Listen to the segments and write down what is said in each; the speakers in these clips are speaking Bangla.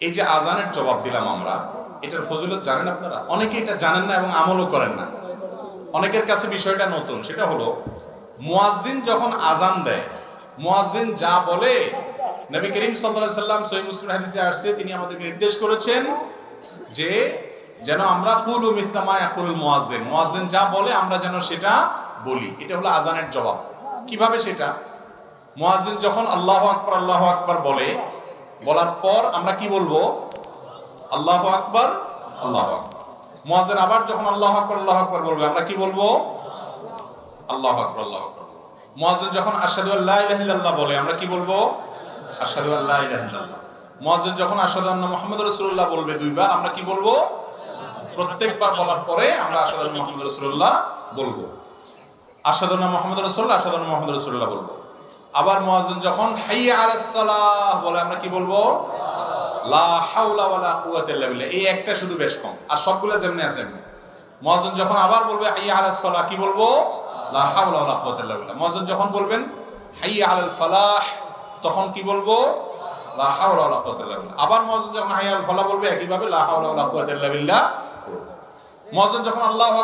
এই যে আজানের জবাব দিলাম আমরা, এটার ফজিলত জানেন আপনারা? অনেকে এটা জানেন না এবং আমলও করেন না। অনেকের কাছে বিষয়টা নতুন, সেটা হলো, মুয়াজ্জিন যখন আজান দেয়, মুয়াজ্জিন যা বলে, নবী করিম সাল্লাল্লাহু আলাইহি সাল্লাম সহিহ মুসলিম হাদিসে আসছে, তিনি আমাদেরকে নির্দেশ করেছেন যে, যেন আমরা কুলু মিথলামা ইয়াকুল মুয়াজ্জিন মুয়াজ্জিন যা বলে আমরা যেন সেটা বলি। এটা হলো আজানের জবাব। কীভাবে সেটা? মুয়াজ্জিন যখন আল্লাহু আকবার আল্লাহু আকবার বলে বলার পর আমরা কি বলব? আল্লাহ আকবর, আল্লাহ আকবার। আবার যখন আল্লাহ আকবার আল্লাহ আকবার বলবে, আমরা কি বলব? আল্লাহ আকবার আল্লাহ আকবার মুয়াজ্জিন যখন আশহাদু আল্লা ইলাহা বলে, আমরা কি বলব? আশহাদু আল্লা ইলাহা ইল্লাল্লাহ। যখন আশহাদু আন্না মুহাম্মাদুর রাসূলুল্লাহ বলবে দুইবার, আমরা কি বলব? প্রত্যেকবার বলার পরে আমরা আশহাদু আন্না মুহাম্মাদুর রাসূলুল্লাহ বলব। মুহাম্মাদুর রাসূলুল্লাহ, আশহাদু আন্না মুহাম্মাদুর রাসূলুল্লাহ বলব। আবার মুয়াজ্জিন যখন বলে, আমরা কি বলব? এই একটা শুধু বেশ কম, আর সবগুলো যেমনি আছে মুয়াজ্জিন যখন আবার বলবে হাইয়া কি বলব? লা যখন বলবেন আলাল তখন কি বলব? লা আবার মুয়াজ্জিন যখন হাইয়া আল ফালাহ বলবে একই ভাবে লা যখন আল্লাহু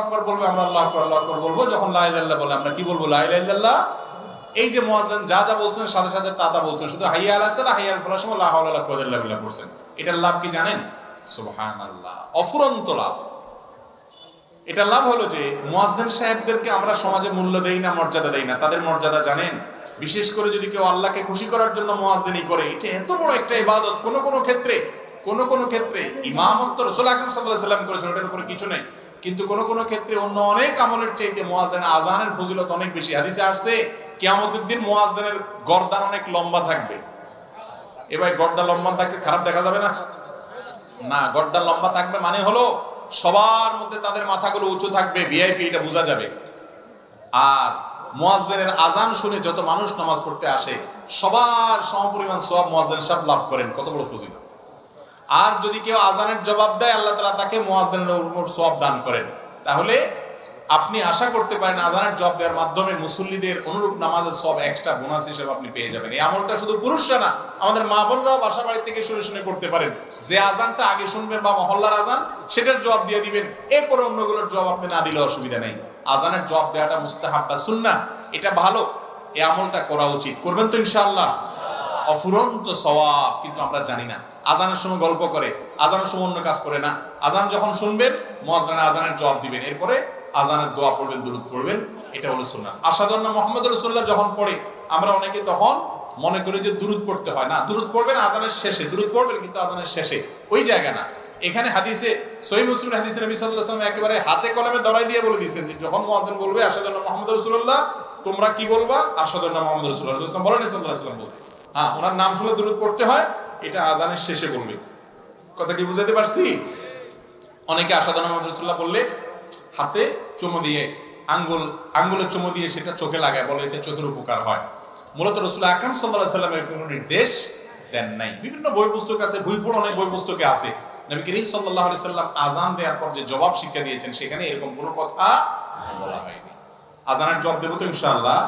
আকবার বলবে, আমরা আল্লাহু আকবার, আল্লাহু বলব। যখন লা বলে, আমরা কি বলব? লা এই যে মুয়াজ্জিন যা যা বলছেন, সাথে সাথে তা তা বলছেন। শুধু হাইয়া আলা সালাহ হাইয়া আল ওয়ালা কুওয়াতা ইল্লা বিল্লাহ করছেন এটার লাভ কি জানেন? অফুরন্ত লাভ। এটার লাভ হলো যে সাহেবদেরকে আমরা সমাজে মূল্য দেই না, মর্যাদা দেই না। তাদের মর্যাদা জানেন? বিশেষ করে যদি কেউ আল্লাহকে খুশি করার জন্য করে, এটা এত বড় একটা ইবাদত। কোন কোন ক্ষেত্রে, কোন কোন ক্ষেত্রে ইমামত্ব রাসূল করেছেন, ওটার উপরে কিছু নেই। কিন্তু কোন কোন ক্ষেত্রে অন্য অনেক আমলের চাইতে মুয়াজ্জিন আজানের ফজিলত অনেক বেশি। হাদিসে আসছে কিয়ামতের দিন মুয়াজ্জিনের গর্দান অনেক লম্বা থাকবে। এবার গর্দান লম্বা থাকতে খারাপ দেখা যাবে না? না গর্দান লম্বা থাকবে মানে হলো সবার মধ্যে তাদের মাথাগুলো উঁচু থাকবে ভিআইপি এটা বোঝা যাবে। আর মুয়াজ্জিনের আজান শুনে যত মানুষ নামাজ পড়তে আসে, সবার সমপরিমাণ সব মুয়াজ্জিন সাহেব লাভ করেন। কত বড় ফজিলত। আর যদি কেউ আজানের জবাব দেয়, আল্লাহ তালা তাকে মুয়াজ্জিনের উপর সওয়াব দান করেন। তাহলে আপনি আশা করতে পারেন আজানের জবাব দেওয়ার মাধ্যমে মুসল্লিদের অনুরূপ নামাজের সব এক্সট্রা বোনাস হিসেবে আপনি পেয়ে যাবেন। এই আমলটা শুধু পুরুষরা না, আমাদের মা বোনরাও বাসা বাড়ি থেকে শুনে শুনে করতে পারেন। যে আজানটা আগে শুনবেন বা মহল্লার আজান, সেটার জবাব দিয়ে দিবেন। এরপরে অন্যগুলোর জবাব আপনি না দিলে অসুবিধা নেই। আজানের জবাব দেওয়াটা মুস্তাহাব বা সুন্না এটা ভালো। এই আমলটা করা উচিত। করবেন তো ইনশাআল্লাহ। অফুরন্ত সওয়াব কিন্তু আমরা জানি না। আজানের সময় গল্প করে, আজানের সময় অন্য কাজ করে না। আজান যখন শুনবেন, মুয়াজ্জিন আজানের জবাব দিবেন। এরপরে আজানের দোয়া পড়বেন, দুরুদ পড়বেন, এটা হলো সুন্নাহ আসাদুল্লাহ মোহাম্মদ রাসূলুল্লাহ যখন পড়ে, আমরা অনেকে তখন মনে করি যে দুরুদ পড়তে হয় না। দুরুদ পড়বেন আজানের শেষে, দুরুদ পড়বেন কিন্তু আজানের শেষে। ওই জায়গা না। এখানে হাদিসে, সহি মুসলিম হাদিসে নবী একেবারে হাতে কলমে ধরাই দিয়ে বলে দিয়েছেন যে, যখন মুয়াজ্জিন বলবে আসাদুল্লাহ মোহাম্মদ রাসূলুল্লাহ, তোমরা কি বলবা? আসাদুল্লাহ মোহাম্মদ রাসূলুল্লাহ। বলেন সাল্লাল্লাহু বলতে হ্যাঁ ওনার নাম শুনে দূরত পড়তে হয়, এটা আজানের শেষে বলবে। কথা কি বুঝাতে পারছি? অনেকে আসাদান রসুল্লাহ বললে হাতে চুমু দিয়ে, আঙ্গুল আঙ্গুলের চুমো দিয়ে সেটা চোখে লাগায়, বলে এতে চোখের উপকার হয়। মূলত রসুল আকরাম সাল্লাহ সাল্লামের কোনো নির্দেশ দেন নাই। বিভিন্ন বই পুস্তক আছে বই পড়ে অনেক বই পুস্তকে আছে। নবী করিম সাল্লাহ আলি সাল্লাম আজান দেওয়ার পর যে জবাব শিক্ষা দিয়েছেন, সেখানে এরকম কোনো কথা বলা হয়নি। আজানের জবাব দেবো তো ইনশাআল্লাহ।